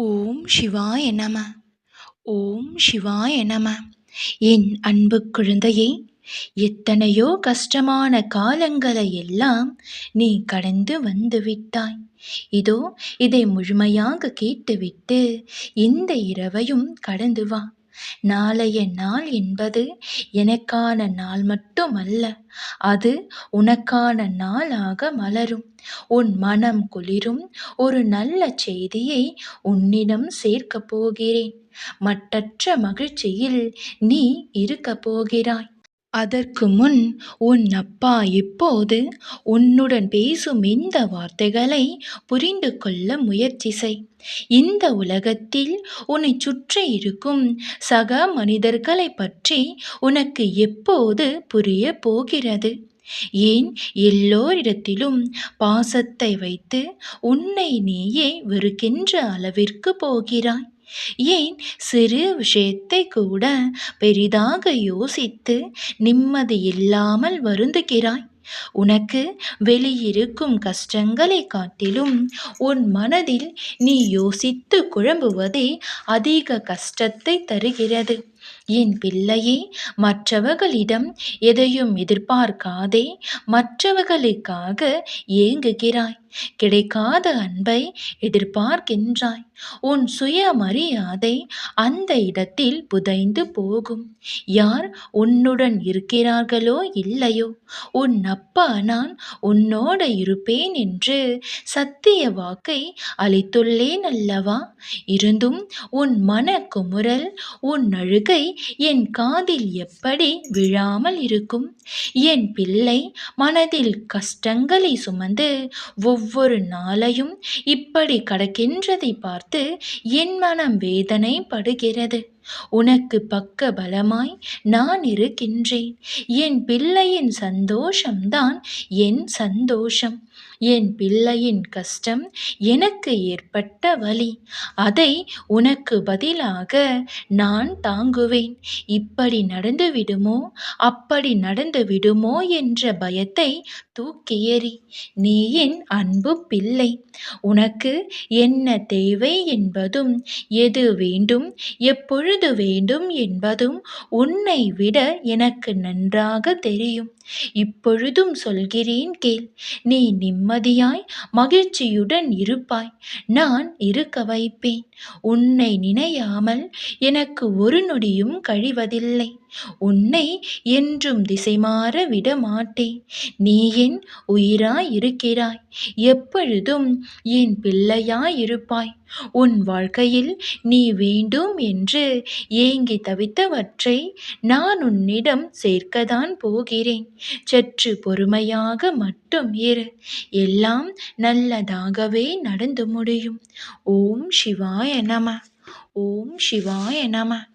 ஓம் சிவாய நம. ஓம் சிவாய நம. என் அன்பு குழந்தையே எத்தனையோ கஷ்டமான காலங்களை எல்லாம் நீ கடந்து வந்து விட்டாய். இதோ இதை முழுமையாக கேட்டுவிட்டு இந்த இரவையும் கடந்து வா. நாளைய நாள் என்பது எனக்கான நாள் மட்டுமல்ல அது உனக்கான நாளாக மலரும். உன் மனம் குளிரும் ஒரு நல்ல செய்தியை உன்னிடம் சேர்க்கப் போகிறேன். மட்டற்ற மகிழ்ச்சியில் நீ இருக்கப் போகிறாய். அதற்கு முன் உன் அப்பா இப்போது உன்னுடன் பேசும் இந்த வார்த்தைகளை புரிந்து கொள்ள முயற்சி செய். இந்த உலகத்தில் உன்னை சுற்றி இருக்கும் சக மனிதர்களை பற்றி உனக்கு எப்போது புரிய போகிறது? ஏன் எல்லோரிடத்திலும் பாசத்தை வைத்து உன்னை நீயே வெறுக்கின்ற அளவிற்கு போகிறாய்? ஏன் சிறு விஷயத்தை கூட பெரிதாக யோசித்து நிம்மதி இல்லாமல் வருந்துகிறாய்? உனக்கு வெளியிருக்கும் கஷ்டங்களை காட்டிலும் உன் மனதில் நீ யோசித்து குழம்புவதே அதிக கஷ்டத்தை தருகிறது. என் பிள்ளையே மற்றவர்களிடம் எதையும் எதிர்பார்க்காதே மற்றவர்களுக்காக ஏங்குகிறாய். கிடைக்காத அன்பை எதிர்பார்க்கின்றாய். உன் சுயமரியாதை அந்த இடத்தில் புதைந்து போகும். யார் உன்னுடன் இருக்கிறார்களோ இல்லையோ உன் அப்பா நான் உன்னோடு இருப்பேன் என்று சத்திய வாக்கை அளித்துள்ளேன் அல்லவா? இருந்தும் உன் மன குமுறல் உன் அழுகை என் காதில் எப்படி விழாமல் இருக்கும்? என் பிள்ளை மனதில் கஷ்டங்களை சுமந்து ஒவ்வொரு நாளையும் இப்படி கடக்கின்றதை பார்த்து என் மனம் வேதனை படுகிறது உனக்கு பக்க பலமாய் நான் இருக்கின்றேன். என் பிள்ளையின் சந்தோஷம்தான் என் சந்தோஷம். என் பிள்ளையின் கஷ்டம் எனக்கு ஏற்பட்ட வழி அதை உனக்கு பதிலாக நான் தாங்குவேன். இப்படி நடந்து விடுமோ அப்படி நடந்து விடுமோ என்ற பயத்தை தூக்கி எறி நீ என் அன்பு பிள்ளை. உனக்கு என்ன தேவை என்பதும் எது வேண்டும் எப்பொழுது வேண்டும் என்பதும் உன்னை விட எனக்கு நன்றாக தெரியும். இப்பொழுதும் சொல்கிறேன் கேள் நீ நிம்மதியாய் மகிழ்ச்சியுடன் இருப்பாய். நான் இருக்க வைப்பேன். உன்னை நினையாமல் எனக்கு ஒரு நொடியும் கழிவதில்லை. உன்னை என்றும் திசை மாற விட மாட்டேன் நீ என் உயிராயிருக்கிறாய். எப்பொழுதும் என் பிள்ளையாயிருப்பாய். உன் வாழ்க்கையில் நீ வேண்டும் என்று ஏங்கி தவித்தவற்றை நான் உன்னிடம் சேர்க்கத்தான் போகிறேன். சற்று பொறுமையாக மட்டும் இரு. எல்லாம் நல்லதாகவே நடந்து முடியும். ஓம் சிவாய நம. ஓம் சிவாய நம.